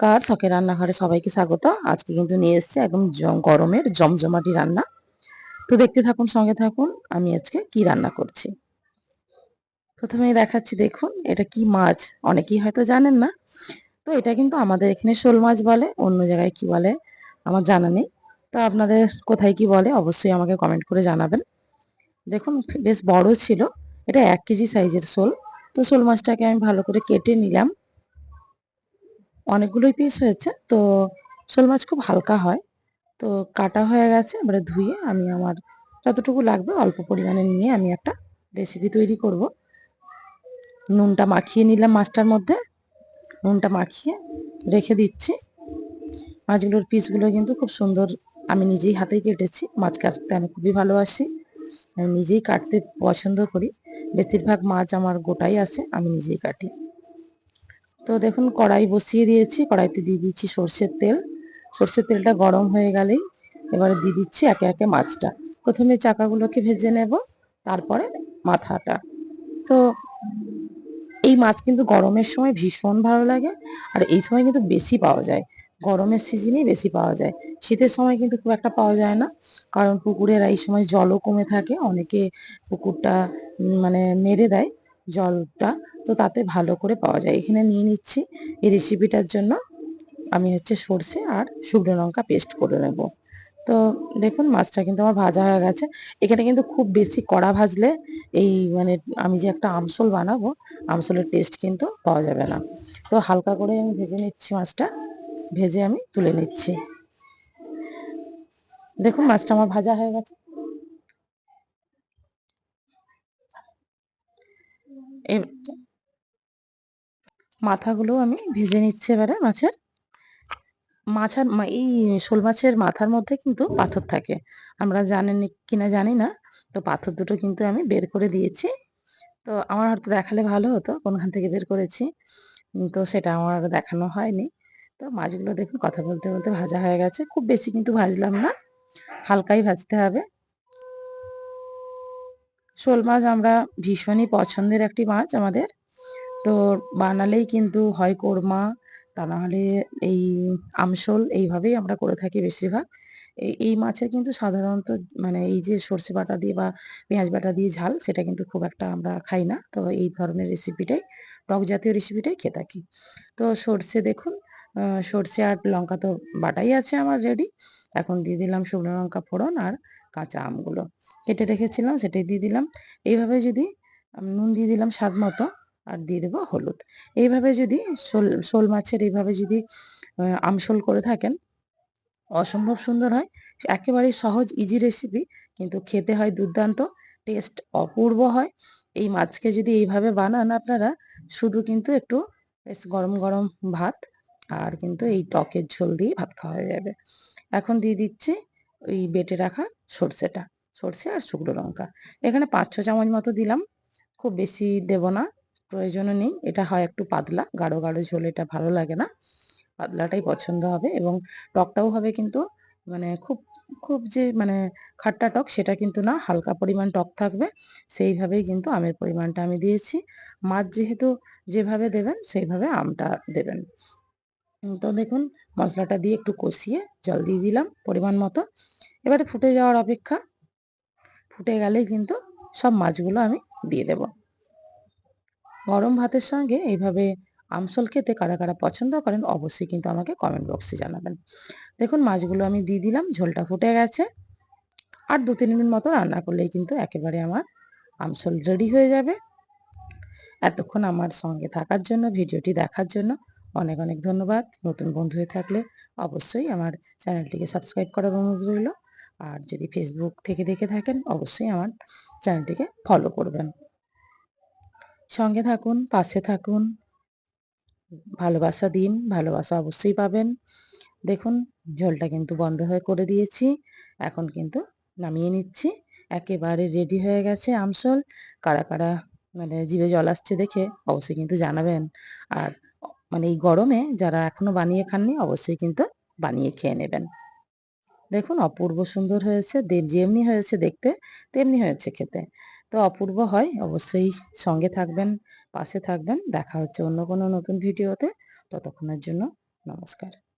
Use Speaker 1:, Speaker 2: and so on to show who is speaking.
Speaker 1: নমস্কার শখের রান্নাঘরে সবাইকে স্বাগত। আজকে কিন্তু নিয়ে এসেছি একদম গরমের জমজমাটি রান্না। তো দেখতে থাকুন, সঙ্গে থাকুন, আমি আজকে কি রান্না করছি। প্রথমেই দেখাচ্ছি, দেখুন, এটা কি মাছ? অনেকেই হয়তো জানেন না। তো এটা কিন্তু আমাদের এখানে শোল মাছ বলে, অন্য জায়গায় কি বলে, আমার জানা নেই। তো আপনাদের কোথায় কি বলে, অবশ্যই আমাকে কমেন্ট করে জানাবেন। দেখুন, বেশ বড় ছিল। এটা এক কেজি সাইজের শোল। তো শোল মাছটাকে আমি ভালো করে কেটে নিলাম। অনেকগুলোই পিস হয়েছে। তো শোল মাছ খুব হালকা হয়। তো কাটা হয়ে গেছে, এবারে ধুয়ে আমি আমার যতটুকু লাগবে অল্প পরিমাণে নিয়ে আমি একটা রেসিপি তৈরি করব। নুনটা মাখিয়ে নিলাম মাছটার মধ্যে। নুনটা মাখিয়ে রেখে দিচ্ছি। মাছগুলোর পিসগুলো কিন্তু খুব সুন্দর আমি নিজেই হাতেই কেটেছি। মাছ কাটতে আমি খুবই ভালোবাসি। আমি নিজেই কাটতে পছন্দ করি। বেশিরভাগ মাছ আমার গোটাই আসে আমি নিজেই কাটি। তো দেখুন, কড়াই বসিয়ে দিয়েছি। কড়াইতে দিয়ে দিচ্ছি সর্ষের তেল। সর্ষের তেলটা গরম হয়ে গেলেই এবারে দিয়ে দিচ্ছি একে একে মাছটা। প্রথমে চাকাগুলোকে ভেজে নেব, তারপরে মাথাটা। তো এই মাছ কিন্তু গরমের সময় ভীষণ ভালো লাগে, আর এই সময় কিন্তু বেশি পাওয়া যায়। গরমের সিজনেই বেশি পাওয়া যায়। শীতের সময় কিন্তু খুব একটা পাওয়া যায় না, কারণ পুকুরের এই সময় জলও কমে থাকে। অনেকে পুকুরটা মানে মেরে দেয়। জলটা, তো তাতে ভালো করে পাওয়া যায়। এখানে নিয়ে নিচ্ছি। এই রেসিপিটার জন্য আমি হচ্ছে সর্ষে আর শুকনো লঙ্কা পেস্ট করে নেব। তো দেখুন, মাছটা কিন্তু আমার ভাজা হয়ে গেছে। এখানে কিন্তু খুব বেশি কড়া ভাজলে এই মানে আমি যে একটা আমসল বানাবো আমসলের টেস্ট কিন্তু পাওয়া যাবে না। তো হালকা করে আমি ভেজে নিচ্ছি মাছটা। ভেজে আমি তুলে নিচ্ছি। দেখুন, মাছটা আমার ভাজা হয়ে গেছে। মাথাগুলো আমি ভেজে নিচ্ছি এবারে মাছের। মাছের এই শোল মাছের মাথার মধ্যে কিন্তু পাথর থাকে। আমরা জানেন কিনা জানি না। তো পাথর দুটো কিন্তু আমি বের করে দিয়েছি। তো আমার হয়তো দেখালে ভালো হতো, কোনখান থেকে বের করেছি। তো সেটা আমার আর দেখানো হয়নি। তো মাছগুলো দেখুন, কথা বলতে বলতে ভাজা হয়ে গেছে। খুব বেশি কিন্তু ভাজলাম না। হালকাই ভাজতে হবে। শোল মাছ আমরা ভীষণই পছন্দের একটি মাছ আমাদের। তো বানালেই কিন্তু হয় কোরমা, তা নাহলে এই আমশোল এইভাবেই আমরা করে থাকি বেশিরভাগ। এই মাছের কিন্তু সাধারণত মানে এই যে সর্ষে বাটা দিয়ে বা পেঁয়াজ বাটা দিয়ে ঝাল, সেটা কিন্তু খুব একটা আমরা খাই না। তো এই ধরনের রেসিপিটাই টক জাতীয় রেসিপিটাই খেয়ে থাকি। তো সর্ষে দেখুন সর্ষে আর লঙ্কা তো বাটাই আছে আমার রেডি। এখন দিয়ে দিলাম শুকনো লঙ্কা ফোড়ন আর কাঁচা আমগুলো। কেটে রেখেছিলাম, সেটাই দিয়ে দিলাম। এইভাবে যদি নুন দিয়ে দিলাম স্বাদ মতো আর দিয়ে দেবো হলুদ। এইভাবে যদি শোল শোল মাছের এইভাবে যদি আমশোল করে থাকেন, অসম্ভব সুন্দর হয়। একেবারেই সহজ ইজি রেসিপি কিন্তু খেতে হয় দুর্দান্ত টেস্ট অপূর্ব হয়। এই মাছকে যদি এইভাবে বানান আপনারা, শুধু কিন্তু একটু বেশ গরম গরম ভাত আর কিন্তু এই টকের ঝোল দিয়ে ভাত খাওয়া হয়ে যাবে। এখন দিয়ে দিচ্ছি ওই বেটে রাখা সর্ষেটা, সর্ষে আর শুকনো লঙ্কা। এখানে পাঁচ ছ চামচ মতো দিলাম, খুব বেশি দেব না, প্রয়োজনও নেই। এটা হয় একটু পাতলা, গাঢ় গাঢ় ঝোল, এটা ভালো লাগে না। পাতলাটাই পছন্দ হবে এবং টকটাও হবে কিন্তু মানে খুব খুব যে মানে খাট্টা টক, সেটা কিন্তু না, হালকা পরিমাণ টক থাকবে। সেইভাবেই কিন্তু আমের পরিমাণটা আমি দিয়েছি। মাছ যেহেতু যেভাবে দেবেন, সেইভাবে আমটা দেবেন। তো দেখুন, মশলাটা দিয়ে একটু কষিয়ে জল দিয়ে দিলাম পরিমাণ মতো। এবারে ফুটে যাওয়ার অপেক্ষা, ফুটে গেলেই কিন্তু সব মাছগুলো আমি দিয়ে দেব। গরম ভাতের সঙ্গে এইভাবে আমসল খেতে কারা কারা পছন্দ করেন, অবশ্যই কিন্তু আমাকে কমেন্ট বক্সে জানাবেন। দেখুন, মাছগুলো আমি দিয়ে দিলাম, ঝোলটা ফুটে গেছে। আর দু তিন মিনিট মতো রান্না করলেই কিন্তু একেবারে আমার আমসল রেডি হয়ে যাবে। এতক্ষণ আমার সঙ্গে থাকার জন্য, ভিডিওটি দেখার জন্য অনেক অনেক ধন্যবাদ। নতুন বন্ধু হয়ে থাকলে অবশ্যই আমার চ্যানেলটিকে সাবস্ক্রাইব করার অনুরোধ রইল। আর যদি ফেসবুক থেকে দেখে থাকেন, অবশ্যই আমার চ্যানেলটিকে ফলো করবেন। সঙ্গে থাকুন, পাশে থাকুন। ভালোবাসা দিন, ভালোবাসা অবশ্যই পাবেন। দেখুন, ঝোলটা কিন্তু বন্ধ হয়ে করে দিয়েছি। এখন কিন্তু নামিয়ে নিচ্ছি। একেবারে রেডি হয়ে গেছে আমসল কারা কারা মানে জিভে জল আসছে দেখে অবশ্যই কিন্তু জানাবেন। আর মানে এই গরমে যারা এখনও বানিয়ে খাননি, অবশ্যই কিন্তু বানিয়ে খেয়ে নেবেন। দেখুন, অপূর্ব সুন্দর হয়েছে, দেব যেমনি হয়েছে দেখতে, তেমনি হয়েছে খেতে। তো অপূর্ব হয়, অবশ্যই সঙ্গে থাকবেন, পাশে থাকবেন। দেখা হচ্ছে অন্য কোনো নতুন ভিডিওতে। ততক্ষণের জন্য নমস্কার।